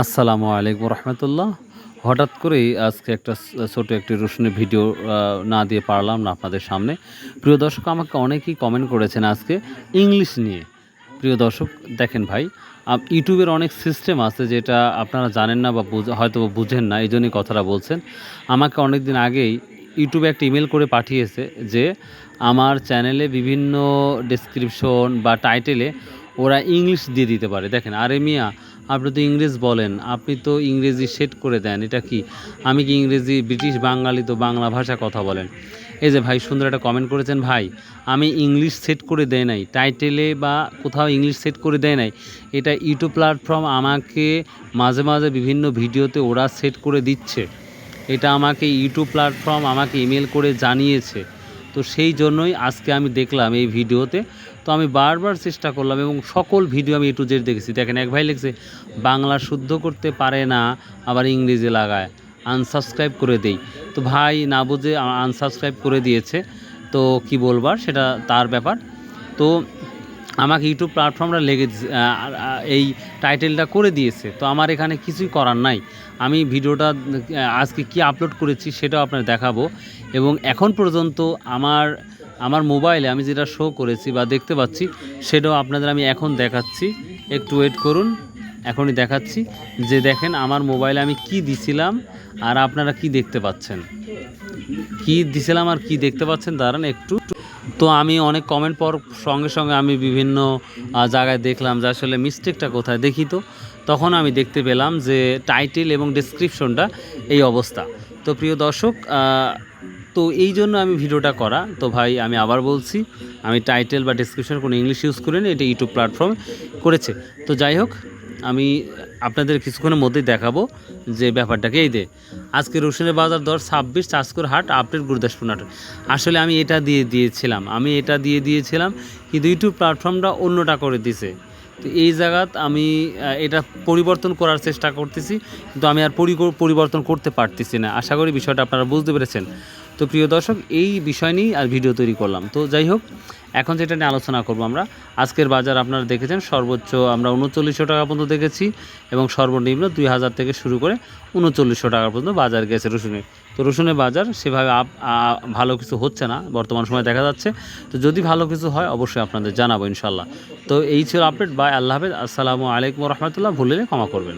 আসসালামু আলাইকুম রহমতুল্লাহ। হঠাৎ করেই আজকে একটা ছোট একটি রোশনি ভিডিও না দিয়ে পারলাম না আপনাদের সামনে। প্রিয় দর্শক, আমাকে অনেকেই কমেন্ট করেছেন আজকে ইংলিশ নিয়ে। প্রিয় দর্শক, দেখেন ভাই ইউটিউবের অনেক সিস্টেম আছে যেটা আপনারা জানেন না বা হয়তো বুঝেন না এই জন্যই কথাটা বলছেন। আমাকে অনেক দিন আগেই ইউটিউবে একটা ইমেল করে পাঠিয়েছে যে, আমার চ্যানেলে বিভিন্ন ডেসক্রিপশন বা টাইটেলে ওরা ইংলিশ দিয়ে দিতে পারে। দেখেন, আরে মিয়া আপনি তো ইংরেজ বলেন, আপনি তো ইংরেজি সেট করে দেন, এটা কি? আমি কি ইংরেজি, ব্রিটিশ, বাঙালি তো বাংলা ভাষা কথা বলেন। এই যে ভাই, সুন্দর একটা কমেন্ট করেছেন ভাই, আমি ইংলিশ সেট করে দেয় নাই টাইটেলে বা কোথাও ইংলিশ সেট করে দেয় নাই, এটা ইউটিউব প্ল্যাটফর্ম আমাকে মাঝে মাঝে বিভিন্ন ভিডিওতে ওরা সেট করে দিচ্ছে। এটা আমাকে ইউটিউব প্ল্যাটফর্ম আমাকে ইমেল করে জানিয়েছে। তো সেই জন্যই আজকে আমি দেখলাম এই ভিডিওতে। তো আমি বারবার চেষ্টা করলাম এবং সকল ভিডিও আমি টু জেড দেখেছি। দেখেন, এক ভাই লিখছে, বাংলা শুদ্ধ করতে পারে না, আবার ইংরেজি লাগায়। আনসাবস্ক্রাইব করে দেই। তো ভাই না বুঝে আনসাবস্ক্রাইব করে দিয়েছে। তো কি বলবার সেটা তার ব্যাপার। তো আমাকে ইউটিউব প্ল্যাটফর্মটা লেগে এই টাইটেলটা করে দিয়েছে। তো আমার এখানে কিছুই করার নাই। আমি ভিডিওটা আজকে কি আপলোড করেছি সেটাও আপনার দেখাবো। এবং এখন পর্যন্ত আমার আমার মোবাইলে আমি যেটা শো করেছি বা দেখতে পাচ্ছি, সেটাও আপনাদের আমি এখন দেখাচ্ছি। একটু ওয়েট করুন, এখনই দেখাচ্ছি যে দেখেন আমার মোবাইলে আমি কি দিছিলাম আর আপনারা কি দেখতে পাচ্ছেন। কি দিছিলাম আর কি দেখতে পাচ্ছেন, দাঁড়ান একটু। তো আমি অনেক কমেন্ট পর সঙ্গে সঙ্গে আমি বিভিন্ন জায়গায় দেখলাম যে আসলে মিস্টেকটা কোথায় দেখি তো। তখন আমি দেখতে পেলাম যে টাইটেল এবং ডেসক্রিপশনটা এই অবস্থা। তো প্রিয় দর্শক তো এই জন্য আমি ভিডিওটা করা। তো ভাই, আমি আবার বলছি, আমি টাইটেল বা ডেসক্রিপশন কোনো ইংলিশ ইউজ করিনি, এটা ইউটিউব প্ল্যাটফর্ম করেছে। তো যাই হোক আমি আপনাদের কিছুক্ষণের মধ্যেই দেখাবো যে ব্যাপারটাকে। এই দে আজকে রসুনের বাজার দর ছাব্বিশ চাষকুর হাট, আপডেট গুরুদাসপুর নাটক। আসলে আমি এটা দিয়ে দিয়েছিলাম। আমি এটা দিয়ে দিয়েছিলাম কিন্তু ইউটিউব প্ল্যাটফর্মটা অন্যটা করে দিছে। তো এই জায়গাত আমি এটা পরিবর্তন করার চেষ্টা করতেছি, কিন্তু আমি আর পরিবর্তন করতে পারতেছি না। আশা করি বিষয়টা আপনারা বুঝতে পেরেছেন। তো প্রিয় দর্শক, এই বিষয় নিয়েই আর ভিডিও তৈরি করলাম। তো যাই হোক, এখন যেটা নিয়ে আলোচনা করব আমরা, আজকের বাজার আপনারা দেখেছেন, সর্বোচ্চ আমরা উনচল্লিশশো টাকা পর্যন্ত দেখেছি এবং সর্বনিম্ন দুই হাজার থেকে শুরু করে উনচল্লিশশো টাকা পর্যন্ত বাজার গেছে রসুনের। তো রসুনের বাজার সেভাবে আপ ভালো কিছু হচ্ছে না, বর্তমান সময় দেখা যাচ্ছে। তো যদি ভালো কিছু হয়, অবশ্যই আপনাদের জানাব ইনশাল্লাহ তো এই ছিল আপডেট, বাই, আল্লাহ হাফেজ। আসসালামু আলাইকুম রহমতুল্লাহ। ভুলে ক্ষমা করবেন।